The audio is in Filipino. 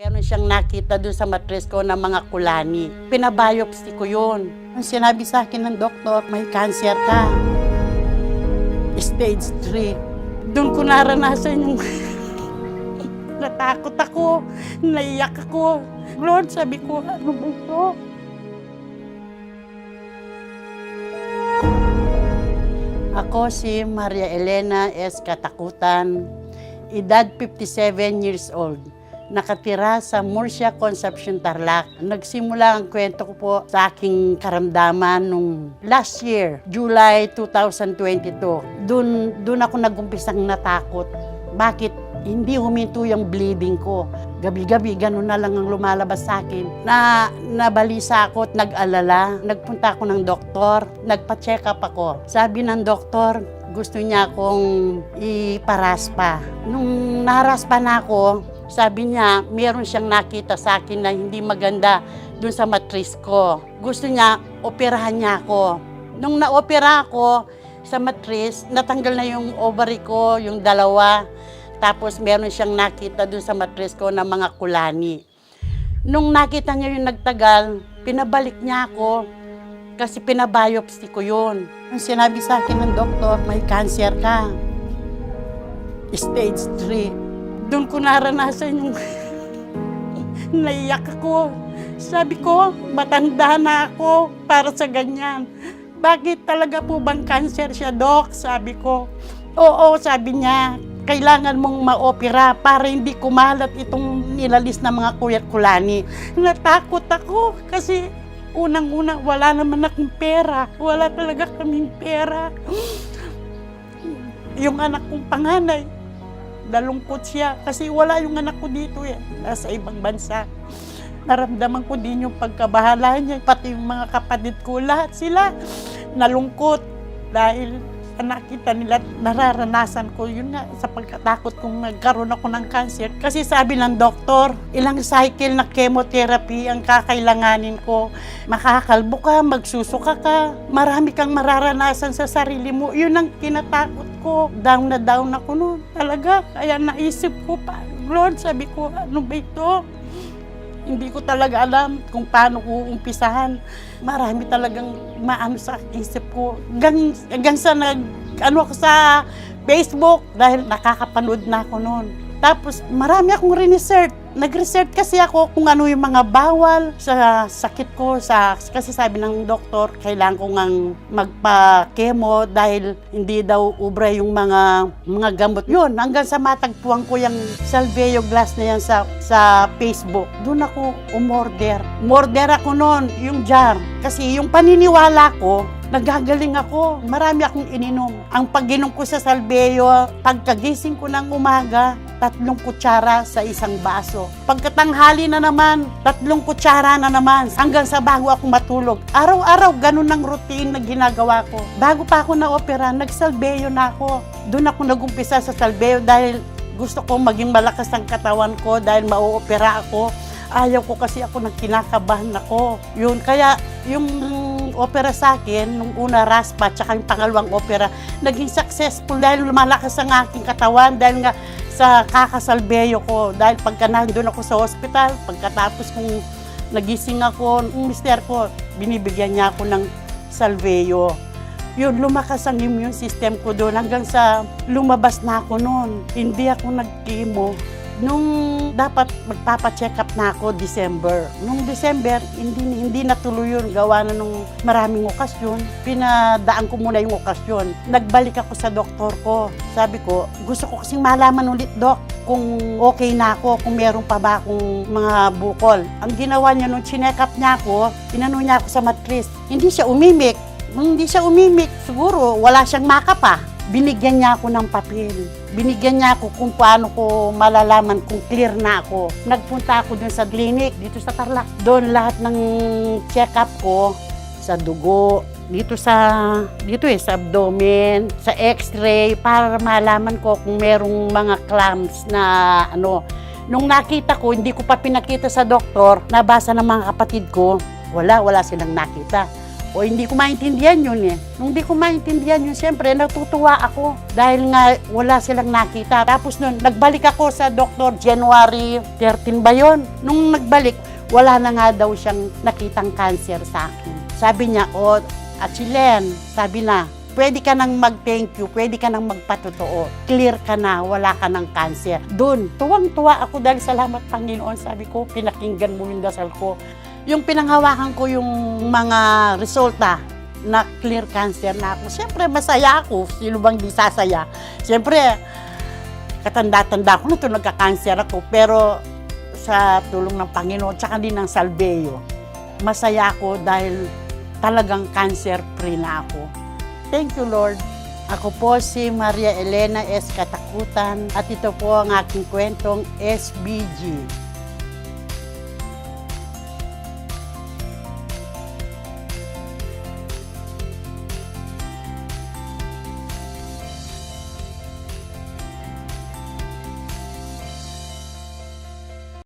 Meron siyang nakita doon sa matris ko ng mga kulani. Pinabiopsy ko yun. Ang sinabi sa akin ng doktor, may cancer ka. Stage 3. Doon ko naranasan yung natakot ako, naiyak ako. Lord, sabi ko, ano ba ito? Ako si Maria Elena S. Katakutan, edad 57 years old. Nakatira sa Murcia Concepcion, Tarlac. Nagsimula ang kwento ko po sa aking karamdaman nung last year, July 2022. Doon, doon ako nagumpisang natakot. Bakit hindi huminto yung bleeding ko? Gabi-gabi, ganun na lang ang lumalabas sa akin. Na nabalisa ako at nag-alala. Nagpunta ako ng doktor, nagpa-check up ako. Sabi ng doktor, gusto niya akong iparaspa. Nung naraspa na ako, sabi niya, meron siyang nakita sa akin na hindi maganda dun sa matris ko. Gusto niya, operahan niya ako. Nung na-opera ako sa matris, natanggal na yung ovary ko, yung dalawa. Tapos meron siyang nakita dun sa matris ko ng mga kulani. Nung nakita niya yung nagtagal, pinabalik niya ako kasi pinabiopsy ko yun. Ang sinabi sa akin ng doktor, may cancer ka. Stage 3. Doon ko naranasan yung naiyak ako. Sabi ko, matanda na ako para sa ganyan. Bakit talaga po bang cancer siya, Dok? Sabi ko. Oo, sabi niya, kailangan mong ma-opera para hindi kumalat itong nilalis na mga kuyat kulani. Natakot ako kasi unang-una wala naman akong pera. Wala talaga kaming pera. Yung anak kong panganay, nalungkot siya kasi wala yung anak ko dito eh. Nasa ibang bansa. Naramdaman ko din yung pagkabahala niya, pati yung mga kapatid ko, lahat sila nalungkot dahil nakita nila, nararanasan ko yun nga sa pagkatakot kung nagkaroon ako ng cancer. Kasi sabi ng doktor, ilang cycle na chemotherapy ang kakailanganin ko. Makakalbo ka, magsusuka ka, marami kang mararanasan sa sarili mo. Yun ang kinatakot ko. Down na down ako noon. Talaga, kaya naisip ko pa, Lord, sabi ko, ano ba ito? Hindi ko talaga alam kung paano ko umpisahan. Marami talagang maano sa isip ko. Hanggang, hanggang sa nag, ano ako sa Facebook dahil nakakapanood na ako noon. Tapos marami akong research. Nag-research kasi ako kung ano yung mga bawal sa sakit ko. Sa, kasi sabi ng doktor, kailangan ko ngang magpa-chemo dahil hindi daw ubra yung mga, mga gamot. Yun, hanggang sa matagpuan ko yung Salveo glass na yan sa, sa Facebook. Doon ako umorder. Umorder ako noon, yung jar. Kasi yung paniniwala ko, nagagaling ako. Marami akong ininom. Ang pag-inom ko sa Salveo, pagkagising ko ng umaga, tatlong kutsara sa isang baso. Pagkatanghali na naman, tatlong kutsara na naman hanggang sa bago ako matulog. Araw-araw, ganun ang routine na ginagawa ko. Bago pa ako na-opera, nag-salveo na ako. Doon ako nagumpisa sa salveo dahil gusto ko maging malakas ang katawan ko dahil mau-opera ako. Ayaw ko kasi ako nang kinakabahan ako. Yun, kaya yung opera sa akin, nung una raspa, tsaka yung pangalawang opera, naging successful dahil lumalakas ang aking katawan, dahil nga sa kakasalbeyo ko. Dahil pagka nandun ako sa hospital, pagkatapos kung nagising ako, yung mister ko, binibigyan niya ako ng salveyo. Yun, lumakas ang immune system ko doon hanggang sa lumabas na ako noon. Hindi ako nag-chemo. Nung dapat magpapacheck up na ako December. Nung December, hindi, hindi natuloy yun. Gawa na nung maraming okasyon. Pinadaan ko muna yung okasyon. Nagbalik ako sa doktor ko. Sabi ko, gusto ko kasing malaman ulit, Dok, kung okay na ako, kung meron pa ba akong mga bukol. Ang ginawa niya nung chineck up niya ako, inano niya ako sa matris. Hindi siya umimik. Nung hindi siya umimik, siguro wala siyang makapa. Binigyan niya ako ng papel. Binigyan niya ako kung paano ko malalaman kung clear na ako. Nagpunta ako dun sa clinic, dito sa Tarlac. Doon lahat ng check-up ko sa dugo, dito sa dito eh sa abdomen, sa x-ray para malaman ko kung merong mga clamps na ano. Nung nakita ko, hindi ko pa pinakita sa doktor, nabasa ng mga kapatid ko, wala, wala silang nakita. O hindi ko maintindihan yun eh. Nung hindi ko maintindihan yun, siyempre natutuwa ako. Dahil nga wala silang nakita. Tapos nun, nagbalik ako sa doktor January 13 ba yun? Nung nagbalik, wala na nga daw siyang nakitang cancer sa akin. Sabi niya, o, at si Len, sabi na, pwede ka nang mag-thank you, pwede ka nang magpatotoo. Clear ka na, wala ka ng cancer. Doon, tuwang-tuwa ako dahil salamat Panginoon. Sabi ko, pinakinggan mo yung dasal ko. Yung pinanghawakan ko yung mga resulta na clear cancer na ako. Siyempre, masaya ako. Sino bang di sasaya? Siyempre, katanda-tanda ko na ito, nagka-cancer ako. Pero sa tulong ng Panginoon, tsaka din ng Salveyo, masaya ako dahil talagang cancer-free na ako. Thank you, Lord. Ako po si Maria Elena S. Katakutan at ito po ang aking kwentong SBG.